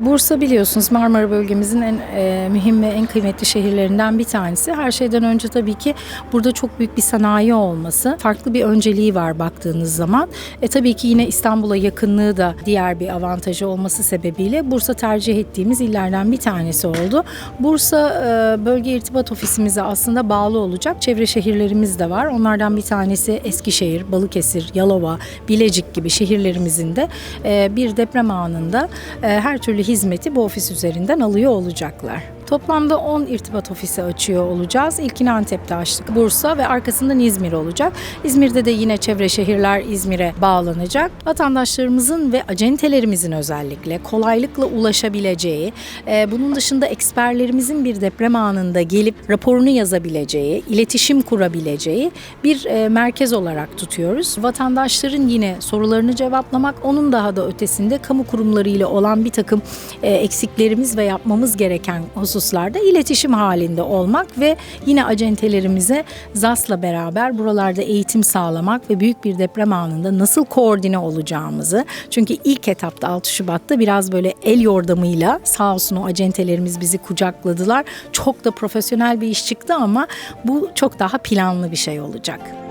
Bursa biliyorsunuz Marmara bölgemizin en e, mühim ve en kıymetli şehirlerinden bir tanesi. Her şeyden önce tabii ki burada çok büyük bir sanayi olması farklı bir önceliği var baktığınız zaman. E tabii ki yine İstanbul'a yakınlığı da diğer bir avantajı olması sebebiyle Bursa tercih ettiğimiz illerden bir tanesi oldu. Bursa e, bölge irtibat ofisimize aslında bağlı olacak çevre şehirlerimiz de var. Onlardan bir tanesi Eskişehir, Balıkesir, Yalova, Bilecik gibi şehirlerimizin de e, bir deprem anında e, her türlü hizmeti bu ofis üzerinden alıyor olacaklar. Toplamda 10 irtibat ofisi açıyor olacağız. İlkini Antep'te açtık. Bursa ve arkasından İzmir olacak. İzmir'de de yine çevre şehirler İzmir'e bağlanacak. Vatandaşlarımızın ve acentelerimizin özellikle kolaylıkla ulaşabileceği, e, bunun dışında eksperlerimizin bir deprem anında gelip raporunu yazabileceği, iletişim kurabileceği bir e, merkez olarak tutuyoruz. Vatandaşların yine sorularını cevaplamak, onun daha da ötesinde kamu kurumlarıyla olan bir takım e, eksiklerimiz ve yapmamız gereken hususlarda iletişim halinde olmak ve yine acentelerimize ZAS'la beraber buralarda eğitim sağlamak ve büyük bir deprem anında nasıl koordine olacağımızı çünkü ilk etapta 6 Şubat'ta biraz böyle el yordamıyla sağ olsun o acentelerimiz bizi kucakladılar. Çok da profesyonel bir iş çıktı ama bu çok daha planlı bir şey olacak.